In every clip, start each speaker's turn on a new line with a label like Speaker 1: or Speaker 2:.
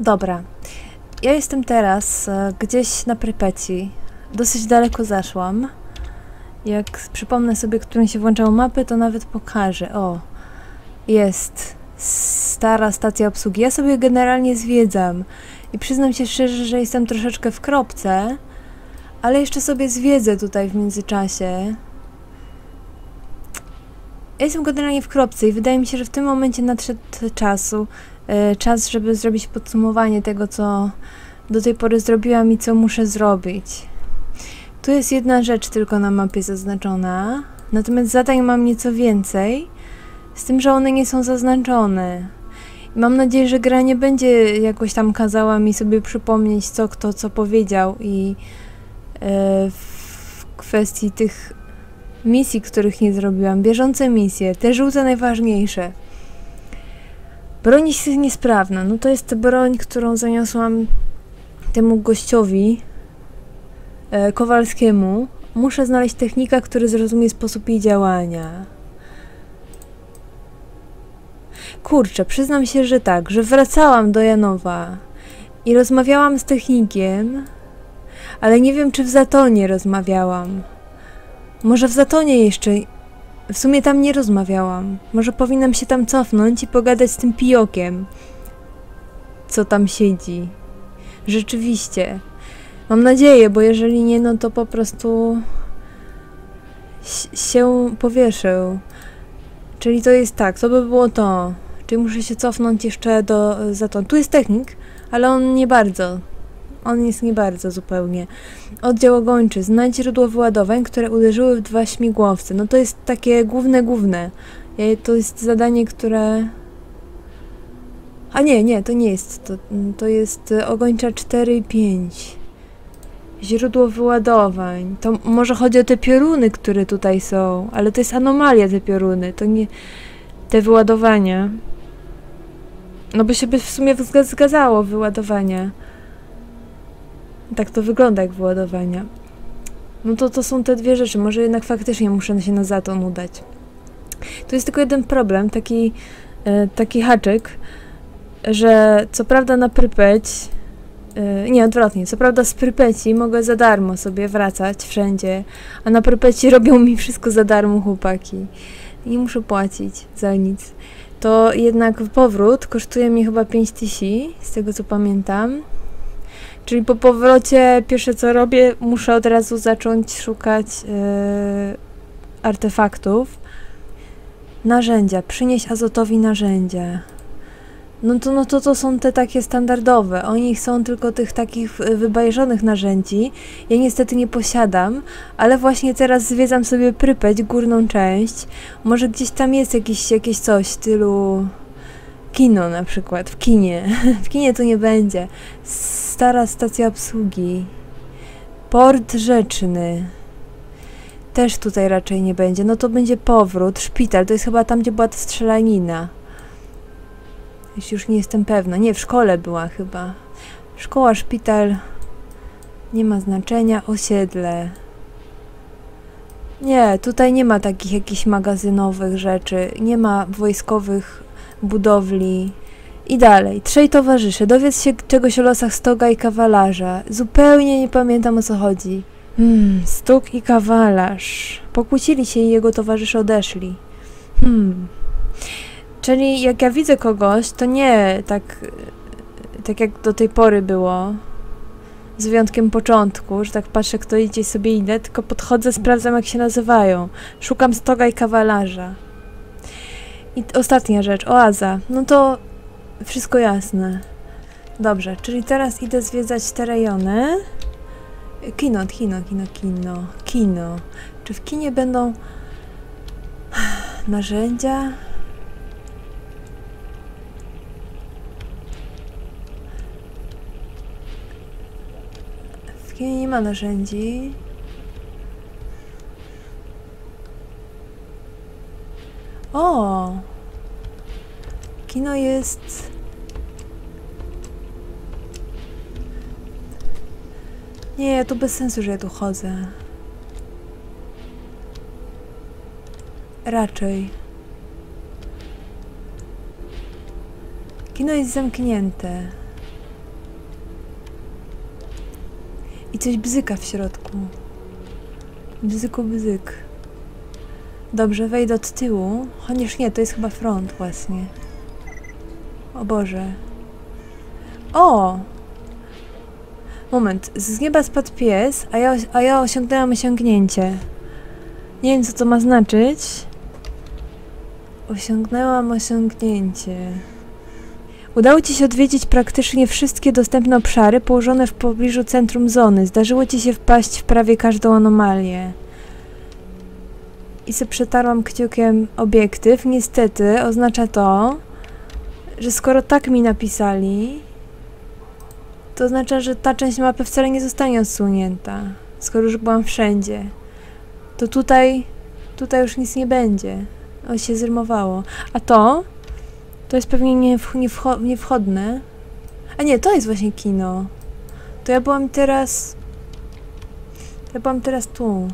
Speaker 1: Dobra. Ja jestem teraz e, gdzieś na Prypeci. Dosyć daleko zaszłam. Jak przypomnę sobie, którym się włączało mapy, to nawet pokażę. O, jest stara stacja obsługi. Ja sobie generalnie zwiedzam. I przyznam się szczerze, że jestem troszeczkę w kropce, ale jeszcze sobie zwiedzę tutaj w międzyczasie. Ja jestem generalnie w kropce i wydaje mi się, że w tym momencie nadszedł czasu, czas, żeby zrobić podsumowanie tego, co do tej pory zrobiłam i co muszę zrobić. Tu jest jedna rzecz tylko na mapie zaznaczona, natomiast zadań mam nieco więcej, z tym, że one nie są zaznaczone. Mam nadzieję, że gra nie będzie jakoś tam kazała mi sobie przypomnieć, co kto co powiedział i e, w kwestii tych misji, których nie zrobiłam, bieżące misje, te żółte najważniejsze. Jest niesprawna. No to jest broń, którą zaniosłam temu gościowi e, Kowalskiemu. Muszę znaleźć technika, który zrozumie sposób jej działania. Kurczę, przyznam się, że tak, że wracałam do Janowa i rozmawiałam z technikiem, ale nie wiem, czy w Zatonie rozmawiałam. Może w Zatonie jeszcze. W sumie tam nie rozmawiałam. Może powinnam się tam cofnąć i pogadać z tym pijokiem. Co tam siedzi. Rzeczywiście. Mam nadzieję, bo jeżeli nie, no to po prostu się powieszył. Czyli to jest tak, to by było to. Czyli muszę się cofnąć jeszcze do Zaton. Tu jest technik, ale on nie bardzo. On jest nie bardzo zupełnie. Oddział ogończy. Znajdź źródło wyładowań, które uderzyły w dwa śmigłowce. No to jest takie główne, główne. To jest zadanie, które... A nie, nie, to nie jest. To, to jest ogończa 4 i 5. Źródło wyładowań. To może chodzi o te pioruny, które tutaj są, ale to jest anomalia te pioruny, to nie te wyładowania. No by się by w sumie zgadzało wyładowania. Tak to wygląda jak wyładowania. No to to są te dwie rzeczy. Może jednak faktycznie muszę się na zaton udać. Tu jest tylko jeden problem, taki, e, taki haczyk, że co prawda na Prypeć, e, nie odwrotnie, co prawda z Prypeci mogę za darmo sobie wracać wszędzie, a na Prypeci robią mi wszystko za darmo chłopaki. Nie muszę płacić za nic. To jednak powrót kosztuje mi chyba 5000, z tego co pamiętam. Czyli po powrocie pierwsze co robię, muszę od razu zacząć szukać yy, artefaktów. Narzędzia. Przynieść azotowi narzędzia. No to, no to to są te takie standardowe. Oni chcą tylko tych takich wybajrzonych narzędzi. Ja niestety nie posiadam, ale właśnie teraz zwiedzam sobie Prypeć, górną część. Może gdzieś tam jest jakieś, jakieś coś w stylu kino na przykład, w kinie. w kinie to nie będzie. Stara stacja obsługi. Port rzeczny. Też tutaj raczej nie będzie. No to będzie powrót. Szpital. To jest chyba tam, gdzie była ta strzelanina. Jeśli już nie jestem pewna. Nie, w szkole była chyba. Szkoła, szpital. Nie ma znaczenia. Osiedle. Nie, tutaj nie ma takich jakichś magazynowych rzeczy. Nie ma wojskowych budowli. I dalej. Trzej towarzysze. Dowiedz się czegoś o losach Stoga i Kawalarza. Zupełnie nie pamiętam o co chodzi. Hmm, Stuk i Kawalarz. Pokłócili się i jego towarzysze odeszli. Hmm. Czyli jak ja widzę kogoś, to nie tak, tak jak do tej pory było, z wyjątkiem początku, że tak patrzę, kto idzie sobie idę, tylko podchodzę, sprawdzam jak się nazywają. Szukam stoga i kawalarza. I ostatnia rzecz, oaza. No to wszystko jasne. Dobrze, czyli teraz idę zwiedzać te rejony. Kino, kino, kino, kino, kino. Czy w kinie będą narzędzia? W kinie nie ma narzędzi. O! Kino jest... Nie, to bez sensu, że ja tu chodzę. Raczej. Kino jest zamknięte. I coś bzyka w środku. Bzyku bzyk. Dobrze, wejdę od tyłu. Chociaż nie, to jest chyba front właśnie. O Boże. O! Moment, z nieba spadł pies, a ja, a ja osiągnęłam osiągnięcie. Nie wiem, co to ma znaczyć. Osiągnęłam osiągnięcie. Udało Ci się odwiedzić praktycznie wszystkie dostępne obszary położone w pobliżu centrum zony. Zdarzyło Ci się wpaść w prawie każdą anomalię. I se przetarłam kciukiem obiektyw. Niestety oznacza to, że skoro tak mi napisali, to oznacza, że ta część mapy wcale nie zostanie odsunięta. Skoro już byłam wszędzie. To tutaj, tutaj już nic nie będzie. O, się zrymowało. A to? To jest pewnie nie, nie, niewchodne. A nie, to jest właśnie kino. To ja byłam teraz... Ja byłam teraz tu.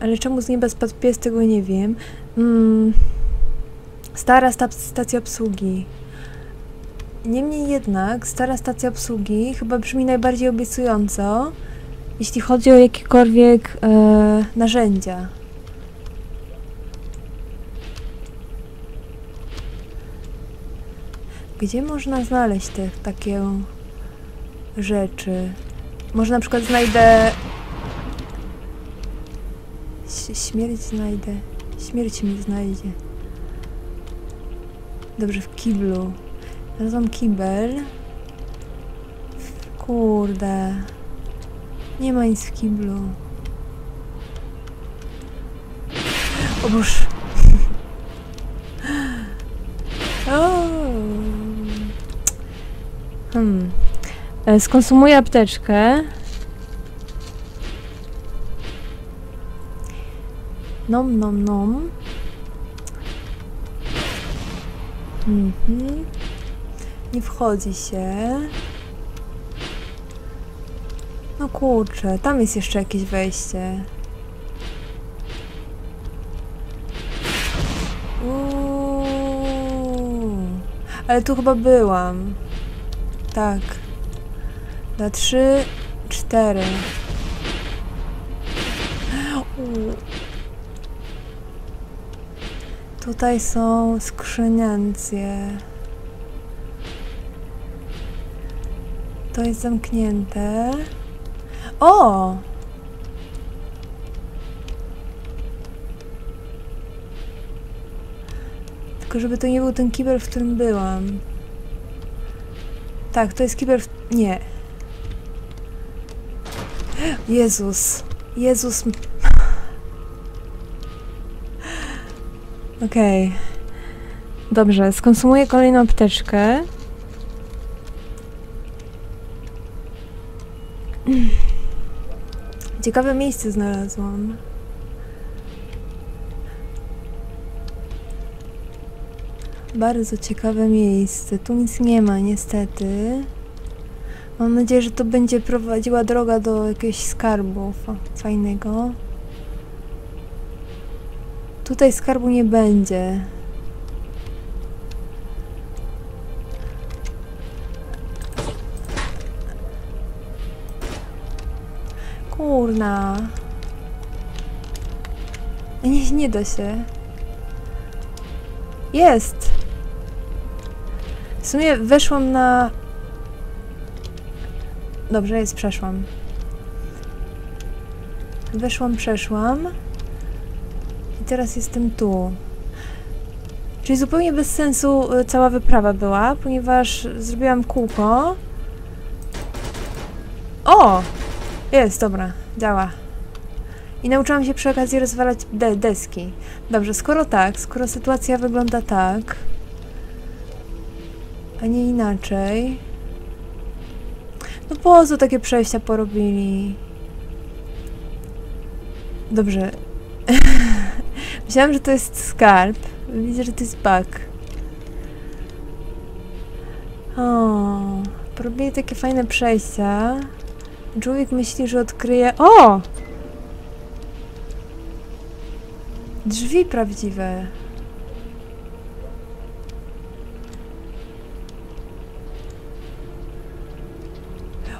Speaker 1: Ale czemu z nieba spadł pies, tego nie wiem. Mm. Stara sta stacja obsługi. Niemniej jednak, stara stacja obsługi chyba brzmi najbardziej obiecująco, jeśli chodzi o jakiekolwiek e, narzędzia. Gdzie można znaleźć te takie rzeczy? Może na przykład znajdę... Śmierć znajdę. Śmierć mi znajdzie. Dobrze, w kiblu. Znalazłam kibel. Kurde. Nie ma nic w kiblu. O Boże. Hmm. E, skonsumuję apteczkę. Nom, nom, nom. Mhm. Nie wchodzi się. No kurczę, tam jest jeszcze jakieś wejście. Uuu. Ale tu chyba byłam. Tak. Na trzy, cztery. Tutaj są skrzyniancje. To jest zamknięte. O! Tylko żeby to nie był ten kibel, w którym byłam. Tak, to jest kibel w... Nie. Jezus. Jezus. Okej. Okay. Dobrze, skonsumuję kolejną apteczkę. Ciekawe miejsce znalazłam. Bardzo ciekawe miejsce. Tu nic nie ma, niestety. Mam nadzieję, że to będzie prowadziła droga do jakiegoś skarbu fajnego. Tutaj skarbu nie będzie. Kurna. Nie, nie da się. Jest! W sumie weszłam na... Dobrze, jest, przeszłam. Weszłam, przeszłam. I teraz jestem tu. Czyli zupełnie bez sensu y, cała wyprawa była, ponieważ zrobiłam kółko. O! Jest, dobra, działa. I nauczyłam się przy okazji rozwalać de deski. Dobrze, skoro tak, skoro sytuacja wygląda tak, a nie inaczej... No po co takie przejścia porobili? Dobrze. Myślałam, że to jest skarb. Widzę, że to jest bug. O, porobili takie fajne przejścia. Człowiek myśli, że odkryje... O! Drzwi prawdziwe.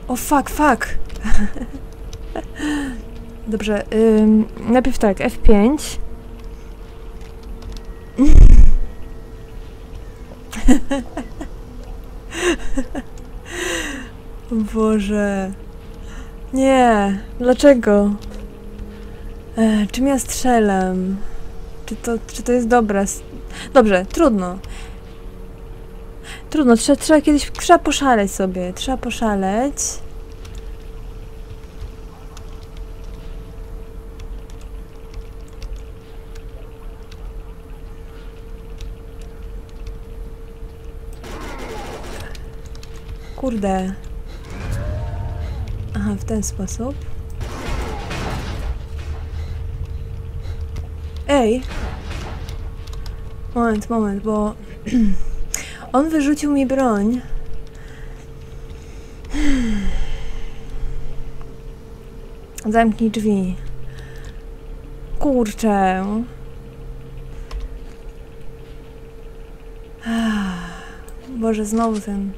Speaker 1: O fuck, fuck! Dobrze, ym, najpierw tak, F5. O Boże. Nie, dlaczego? E, czym ja strzelam? Czy to, czy to jest dobra? s- Dobrze, trudno. Trudno, trzeba, trzeba kiedyś, trzeba poszaleć sobie, trzeba poszaleć. Kurde. Aha, w ten sposób. Ej! Moment, moment, bo on wyrzucił mi broń. Zamknij drzwi. Kurczę. Boże, znowu ten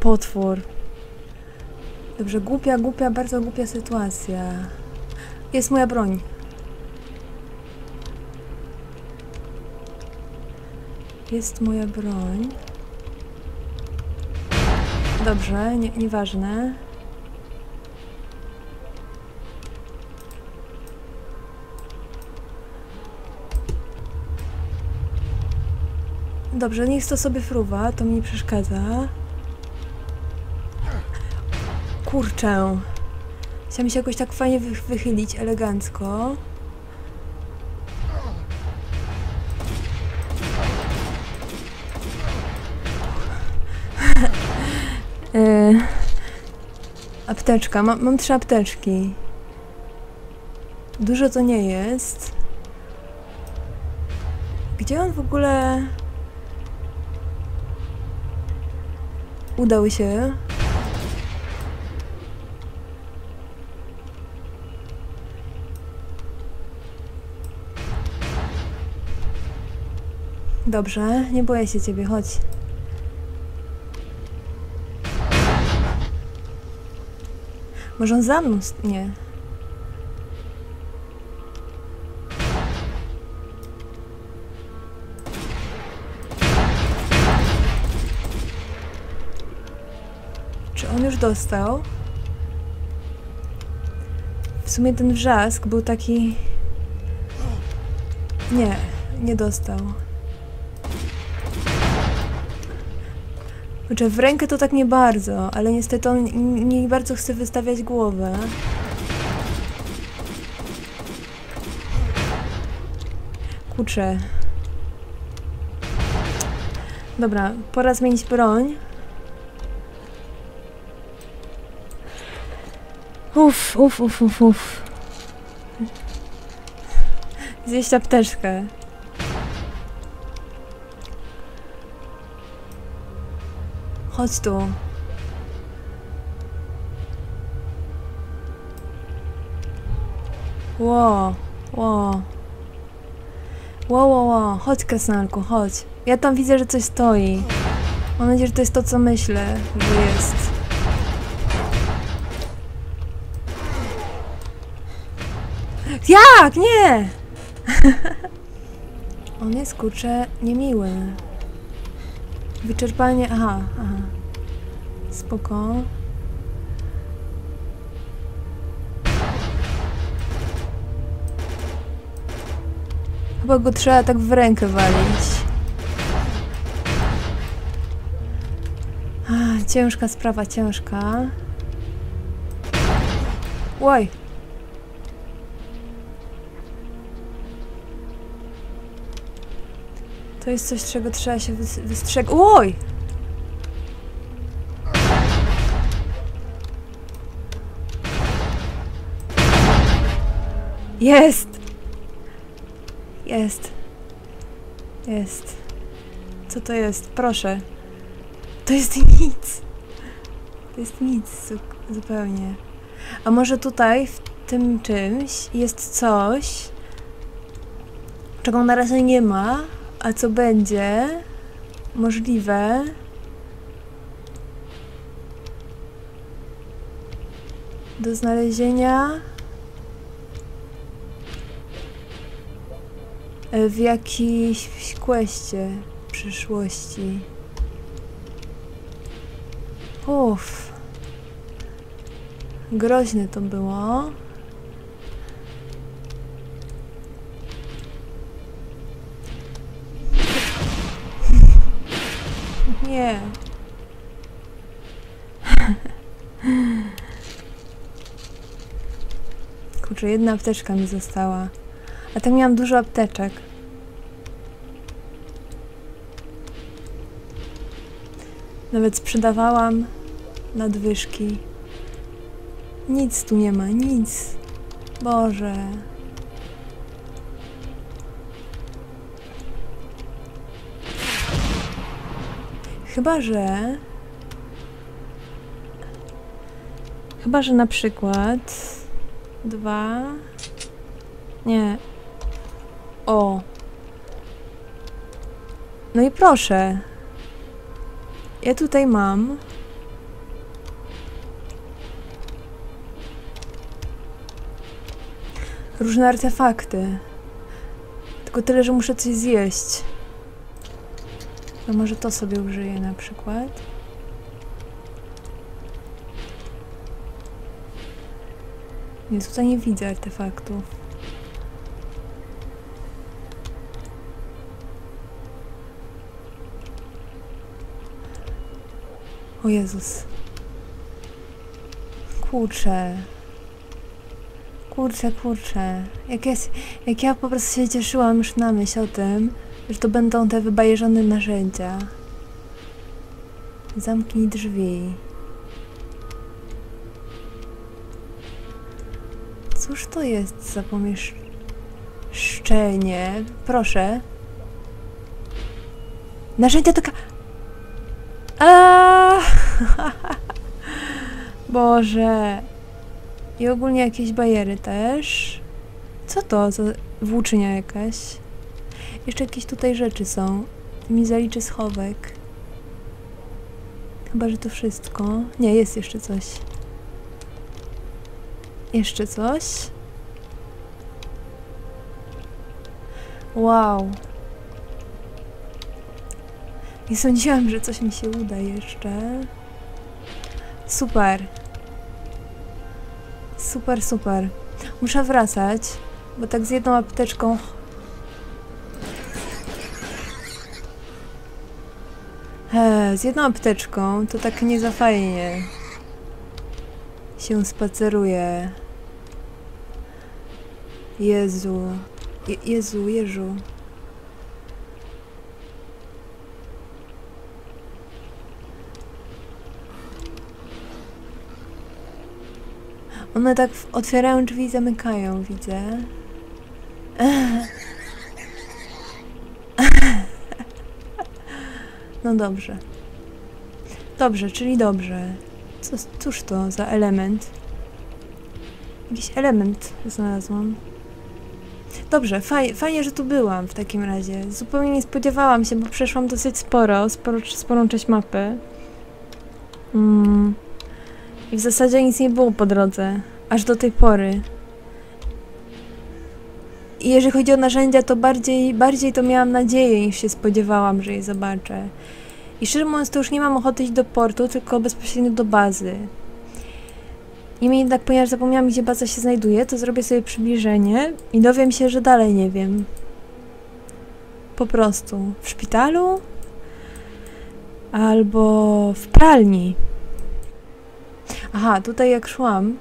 Speaker 1: potwór. Dobrze, głupia, głupia, bardzo głupia sytuacja. Jest moja broń. Jest moja broń. Dobrze, nie, nieważne. Dobrze, niech to sobie fruwa, to mi nie przeszkadza. Kurczę. Chciałam się jakoś tak fajnie wy wychylić, elegancko. Yy, apteczka. Ma, mam trzy apteczki. Dużo to nie jest. Gdzie on w ogóle... Udał się? Dobrze, nie boję się ciebie, chodź. Może on za mną... Nie. Czy on już dostał? W sumie ten wrzask był taki... Nie, nie dostał. Znaczy w rękę to tak nie bardzo, ale niestety on nie bardzo chce wystawiać głowę. Kurczę. Dobra, pora zmienić broń. Uff, uff, uff, uff, uff. Zjeść apteczkę. Chodź tu. Ło, ło. Ło, ło, ło. Chodź, Krasnalku, chodź. Ja tam widzę, że coś stoi. Mam nadzieję, że to jest to, co myślę, że jest. Jak? Nie! On jest, kurczę, niemiły. Wyczerpanie. Aha, aha. Spoko. Chyba go trzeba tak w rękę walić. Ach, ciężka sprawa, ciężka. Oj. To jest coś, czego trzeba się wys- wystrzegać. Oj! Jest! Jest. Jest. Co to jest? Proszę. To jest nic. To jest nic zu- zupełnie. A może tutaj, w tym czymś, jest coś, czego na razie nie ma, a co będzie możliwe. do znalezienia w jakiejś kwestie przyszłości. Uff. Groźne to było. Nie. Kurczę, jedna apteczka mi została. A tak miałam dużo apteczek. Nawet sprzedawałam nadwyżki. Nic tu nie ma, nic. Boże. Chyba, że... Chyba, że na przykład... Dwa... Nie. O. No i proszę. Ja tutaj mam... Różne artefakty. Tylko tyle, że muszę coś zjeść. No może to sobie użyję na przykład. Nie, tutaj nie widzę artefaktów. O Jezus. Kurczę. Kurczę, kurczę. Jak, jak ja po prostu się cieszyłam już na myśl o tym, że to będą te wybajeżone narzędzia. Zamknij drzwi. Cóż to jest za pomieszczenie? Proszę. Narzędzia taka... A! Boże. I ogólnie jakieś bajery też. Co to za włóczynia jakaś? Jeszcze jakieś tutaj rzeczy są. Mi zaliczy schowek. Chyba, że to wszystko. Nie, jest jeszcze coś. Jeszcze coś. Wow. Nie sądziłam, że coś mi się uda jeszcze. Super. Super, super. Muszę wracać, bo tak z jedną apteczką Z jedną apteczką to tak nie za fajnie się spaceruje. Jezu. Je Jezu, Jezu. One tak otwierają drzwi i zamykają, widzę. No dobrze. Dobrze, czyli dobrze. Co, cóż to za element? Jakiś element znalazłam. Dobrze, faj, fajnie, że tu byłam w takim razie. Zupełnie nie spodziewałam się, bo przeszłam dosyć sporo, sporo sporą część mapy. Mm. I w zasadzie nic nie było po drodze. Aż do tej pory. I jeżeli chodzi o narzędzia, to bardziej, bardziej to miałam nadzieję, niż się spodziewałam, że je zobaczę. I szczerze mówiąc, to już nie mam ochoty iść do portu, tylko bezpośrednio do bazy. Niemniej jednak, ponieważ zapomniałam, gdzie baza się znajduje, to zrobię sobie przybliżenie i dowiem się, że dalej nie wiem. Po prostu. W szpitalu? Albo w pralni. Aha, tutaj jak szłam,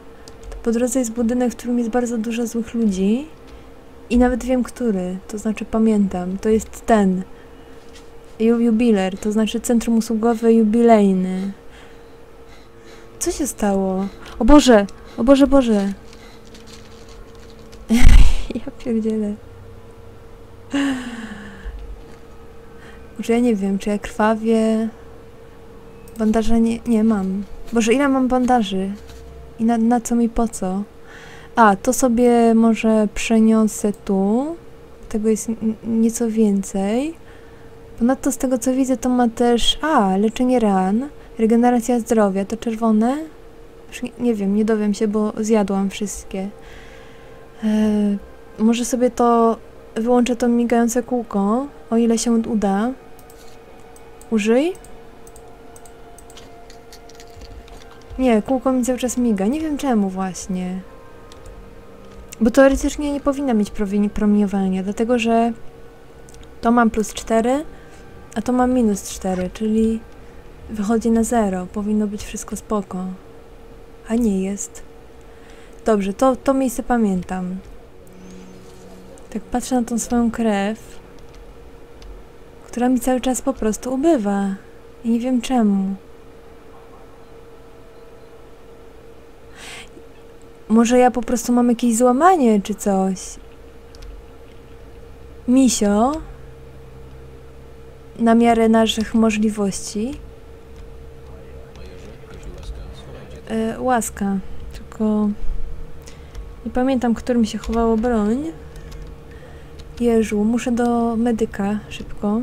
Speaker 1: to po drodze jest budynek, w którym jest bardzo dużo złych ludzi. I nawet wiem, który. To znaczy pamiętam. To jest ten. Ju jubiler, to znaczy Centrum Usługowe Jubilejny. Co się stało? O Boże! O Boże, Boże! ja pierdzielę. Może ja nie wiem, czy ja krwawię... Bandaża nie, nie mam. Boże, ile mam bandaży? I na, na co mi po co? A, to sobie może przeniosę tu. Tego jest nieco więcej. Ponadto z tego co widzę to ma też... A, leczenie ran, regeneracja zdrowia, to czerwone? Już nie, nie wiem, nie dowiem się, bo zjadłam wszystkie. E, może sobie to wyłączę to migające kółko, o ile się uda. Użyj. Nie, kółko mi cały czas miga. Nie wiem czemu właśnie. Bo teoretycznie nie powinna mieć promieniowania, dlatego że to mam plus 4, a to mam minus 4, czyli wychodzi na 0. Powinno być wszystko spoko. A nie jest. Dobrze, to, to miejsce pamiętam. Tak patrzę na tą swoją krew, która mi cały czas po prostu ubywa. I nie wiem czemu. Może ja po prostu mam jakieś złamanie czy coś. Misio, na miarę naszych możliwości. E, łaska, tylko nie pamiętam, którym się chowało broń. Jeżu, muszę do medyka szybko.